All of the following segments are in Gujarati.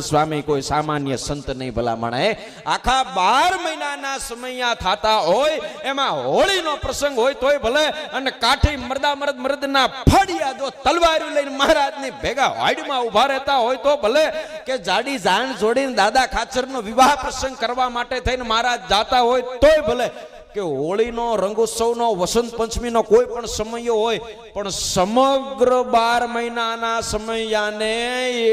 સ્વામી કોઈ સામાન્ય સંત નહીં ભલામણ આખા બાર મહિનાના સમયા થતા હોય, એમાં હોળીનો પ્રસંગ હોય તોય ભલે, અને કાઠી મરદા મરદ મરદના ફળિયા જો તલવારી લઈને મહારાજની ભેગા વાડીમાં ઊભા રહેતા હોય તો ભલે, કે જાડી જાણ જોડીને દાદા ખાચરનો વિવાહ પ્રસંગ કરવા માટે થઈને મહારાજ જાતા હોય તોય ભલે કે હોળીનો, રંગોત્સવનો, વસંત પંચમીનો કોઈ પણ સમય હોય, પણ સમગ્ર બાર મહિનાના સમયાને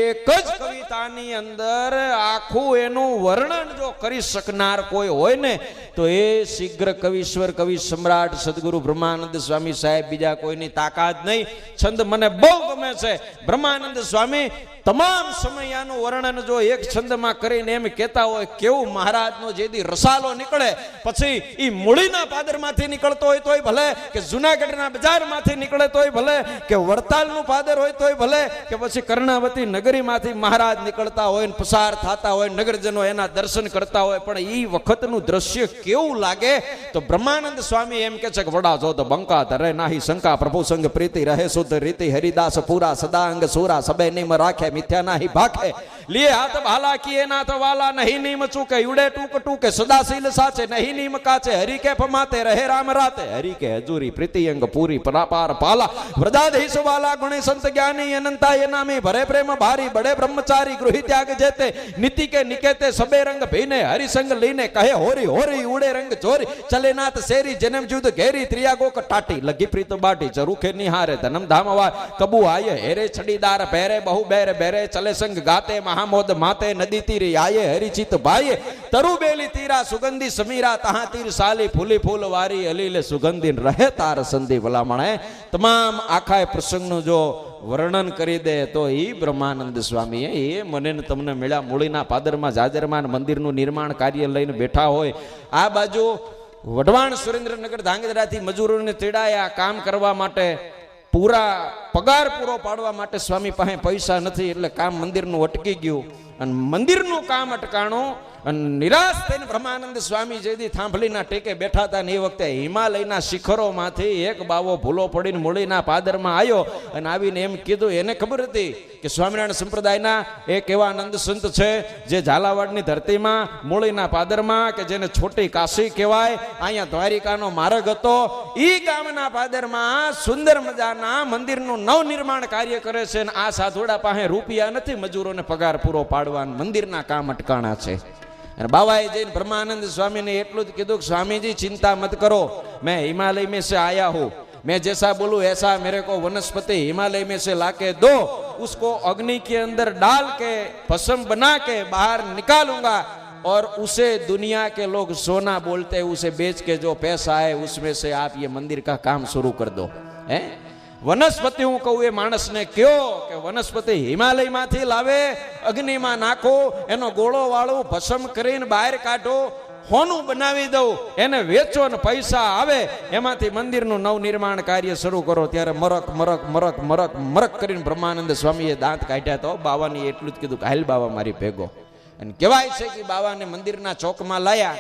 એક જ કવિતાની અંદર આખું એનું વર્ણન જો કરી શકનાર કોઈ હોય ને, તો એ શીઘ્ર કવિશ્વર, કવિ સમ્રાટ સદગુરુ બ્રહ્માનંદ સ્વામી સાહેબ બીજા કોઈની તાકાત નહીં. છંદ મને બહુ ગમે છે. બ્રહ્માનંદ સ્વામી, તમામ સમયાનું વર્ણન જો એક છંદમાં કરીને એમ કહેતા હોય, કેવું મહારાજનો જેથી રસાલો નીકળે, પછી ઈ મૂળીના પાદરમાંથી નીકળતો હોય તોય ભલે, કે જુનાગઢના બજારમાંથી નીકળે તોય ભલે, કે વડતાલનું પાદર હોય તોય ભલે, કે પછી કર્ણાવતી નગરીમાંથી મહારાજ નીકળતા હોય ને પસાર થતા હોય નગરજનો એના દર્શન કરતા હોય, પણ એ વખતનું દ્રશ્ય કેવું લાગે? તો બ્રહ્માનંદ સ્વામી એમ કે છે કે, વડા જો તો બંકા ધરે નાહી શંકા, પ્રભુ સંગ પ્રીતિ રહે, શુદ્ધ રીતિ હરિદાસ પૂરા સદાંગ સુરા, સબે નિમ રાખે, મિથ્યા નાહી ભાખે. લીએ હાથ ભાલા કિએ નાથ વાલા, નહીં નીમ ચૂકે, ઉડે ટૂક ટૂકે, સદાશીલ સાચે, નહીં નીમ કાચે હરી કે ફમાતે, રહે રામ રાતે હરી કે હજુરી, પ્રીતિ અંગ પૂરી, પરાપાર પાલા. વ્રજાધીશ વાલા, ગુણી સંત જ્ઞાની અનંતા એ નામી, ભરે પ્રેમ ભારી, બડે બ્રહ્મચારી, ગૃહી ત્યાગ જેતે, નીતિ કે નિકેતે, સબે રંગ ભીને, હરિસંગ લઈને કહે હોરી હોરી, ઉડે રંગ ચોરી ચલે નાથ શેરી, જન્મ જુદ ઘેરી ત્રિયાગો કટાટી લગી પ્રીત બાટી ચરુખે નિહારે, ધનમ ધામવા, કબુ આયે, હેરે છડીદાર, પહેરે બહુ બેરે બેરે ચલે સંગ ગાતે મહામોદ માતે નદી તીર આયે હરિચિત ભાઈએ તરુ બેલી તીરા સુગંધી સમીરા તહા તીર સાલી ફૂલી ફૂલ વારી અલીલે સુગંધી રહે તાર સંધિ ભલામણે. તમામ આખા પ્રસંગનું જો વર્ણન કરી દે તો એ બ્રહ્માનંદ સ્વામી એ મને તમને મળ્યા મૂળીના પાદરમાં જાજરમાન મંદિરનું નિર્માણ કાર્ય લઈને બેઠા હોય. આ બાજુ વઢવાણ સુરેન્દ્રનગર ધાંગધ્રાથી મજૂરોને તેડાયા કામ કરવા માટે પૂરા પગાર પૂરો પાડવા માટે સ્વામી પાસે પૈસા નથી, એટલે કામ મંદિરનું અટકી ગયું. અને મંદિરનું કામ અટકાણું અને નિરાશ થઈને બ્રહ્માનંદ સ્વામી જેથી થાંભલીના ટેકે બેઠા હતા ને એ વખતે હિમાલયના શિખરોમાંથી એક બાવો ભૂલો પડીને મૂળીના પાદરમાં આવ્યો અને આવીને એમ કીધું, એને ખબર હતી કે સ્વામિનારાયણ સંપ્રદાયના એક એવા આનંદ સંત છે જે ઝાલાવાડની ધરતીમાં, મૂળીના પાદરમાં કે જેને છોટી કાશી કહેવાય, અહીંયા દ્વારિકાનો માર્ગ હતો. એ ગામના પાદરમાં સુંદર મજાના મંદિરનું નવનિર્માણ કાર્ય કરે છે અને આ સાધુડા પાસે રૂપિયા નથી મજૂરોને પગાર પૂરો પાડવા મંદિરના કામ અટકાણા છે. અને બાબાએ જઈને બ્રહ્માનંદ સ્વામીને એટલું જ કીધું કે સ્વામીજી ચિંતા મત કરો मैं हिमालय में से आया हूँ मैं जैसा बोलूं ऐसा मेरे को वनस्पति हिमालय में से लाके दो उसको अग्नि के अंदर डाल के भस्म बना के बाहर निकालूंगा और उसे दुनिया के लोग सोना बोलते हैं उसे बेच के जो पैसा है उसमें से आप ये मंदिर का काम शुरू कर दो हैं વનસ્પતિ હું કહું, એ માણસને કયો કે વનસ્પતિ હિમાલયમાંથી લાવે, અગ્નિમાં નાખો, એનો ગોળો વાળું ભસમ કરીને બહાર કાઢો, હોનું બનાવી દઉં, એને વેચો ને પૈસા આવે, એમાંથી મંદિરનું નવનિર્માણ કાર્ય શરૂ કરો. ત્યારે મરક મરક મરક મરક મરક કરીને બ્રહ્માનંદ સ્વામીએ દાંત કાઢ્યા તો, બાવાની એટલું જ કીધું કે, હાલ બાવા મારી ભેગો. અને કહેવાય છે કે બાવાને મંદિરના ચોકમાં લાયા.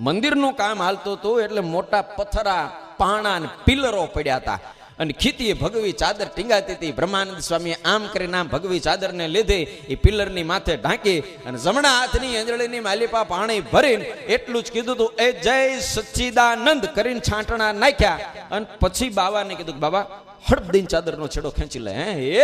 મંદિરનું કામ હાલતું હતું એટલે મોટા પથ્થરા પાણા અને પિલરો પડ્યા હતા. અને ખીતી ભગવી ચાદર ટીંગાતી હતી. બ્રહ્માનંદ સ્વામીએ આમ કરીને આમ ભગવી ચાદરને લીધી એ પિલરની માથે ઢાંકી અને જમણા હાથની અંજળીની માલિપા પાણી ભરીને એટલું જ કીધું હતું, એ જય સચ્ચિદાનંદ કરીને છાંટણા નાખ્યા. અને પછી બાવાને કીધું કે, બાબા હડપ દઈને ચાદરનો છેડો ખેંચી લે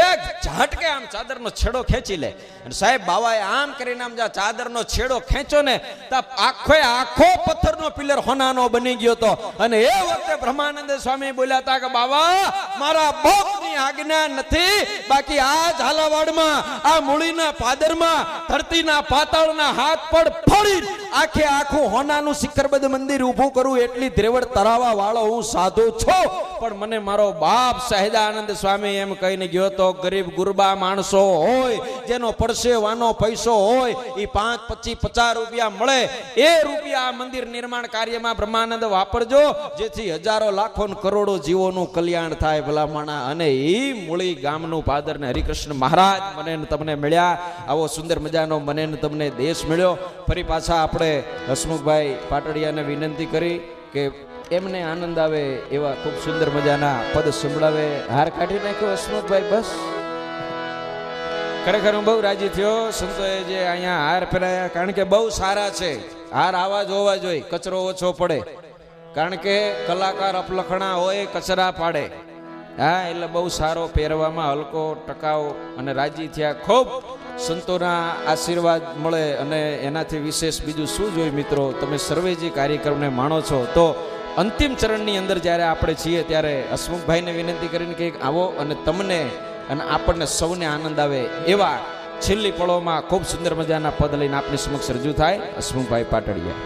એક ઝાટકે આમ ચાદરનો છેડો ખેંચી લે. અને સાહેબ, બાવાએ આમ કરીને આમ જા ચાદરનો છેડો ખેંચો ને, તો આખો આખો પથ્થરનો પિલર હોનાનો બની ગયો તો. અને એ વખતે બ્રહ્માનંદ સ્વામી બોલ્યા હતા કે, બાવા, મારા ભક્તની આજ્ઞા નથી. બાકી આ ઝાલાવાડમાં આ મૂળીના પાદરમાં, ધરતીના પાતાળના હાથ પડ ફોડી આખે આખું હોનાનું શિખરબદ્ધ મંદિર ઊભું કરું, એટલી ધ્રેવડ તરાવા વાળો હું સાધુ છું. પણ મને મારો બાપ સહેદાનંદ સ્વામી એમ કહીને ગયો તો, ગરીબ ગુરબા માણસો હોય, જેનો પરસેવાનો પૈસો હોય એ પાંચ પચીસ પચાસ રૂપિયા મળે. એ રૂપિયા આ મંદિર નિર્માણ કાર્યમાં બ્રહ્માનંદ વાપરજો, જેથી હજારો લાખો કરોડો જીવોનું કલ્યાણ થાય ભલામણા. અને એ મૂળી ગામનું પાદર ને હરિકૃષ્ણ મહારાજ મને તમને મળ્યા. આવો સુંદર મજાનો મને તમને દેશ મળ્યો. ફરી પાછા આપણે હસમુખભાઈ પાટડિયાને વિનંતી કરી કે એમને આનંદ આવે એવા ખૂબ સુંદર મજાના પદ સંભળાવે. હાર કાઢી નાખ્યો હસમુખભાઈ, બસ. ખરેખર હું બહુ રાજી થયો. સંતોએ જે અહીંયા હાર પહેરાયા, કારણ કે બહુ સારા છે. હાર આવા જ હોવા જોઈએ, કચરો ઓછો પડે. કારણ કે કલાકાર અપલખણા હોય, કચરા પાડે. હા, એટલે બહુ સારો પહેરવામાં હલકો ટકાવ અને રાજી થયા. ખૂબ સંતોના આશીર્વાદ મળે અને એનાથી વિશેષ બીજું શું જોઈએ મિત્રો? તમે સર્વે જે કાર્યક્રમને માણો છો, તો અંતિમ ચરણની અંદર જ્યારે આપણે છીએ ત્યારે હસમુખભાઈને વિનંતી કરીને કે આવો અને તમને અને આપણને સૌને આનંદ આવે એવા છેલ્લી પળોમાં ખૂબ સુંદર મજાના પદ લઈને આપની સમક્ષ રજૂ થાય. હસમુખભાઈ પાટડિયા.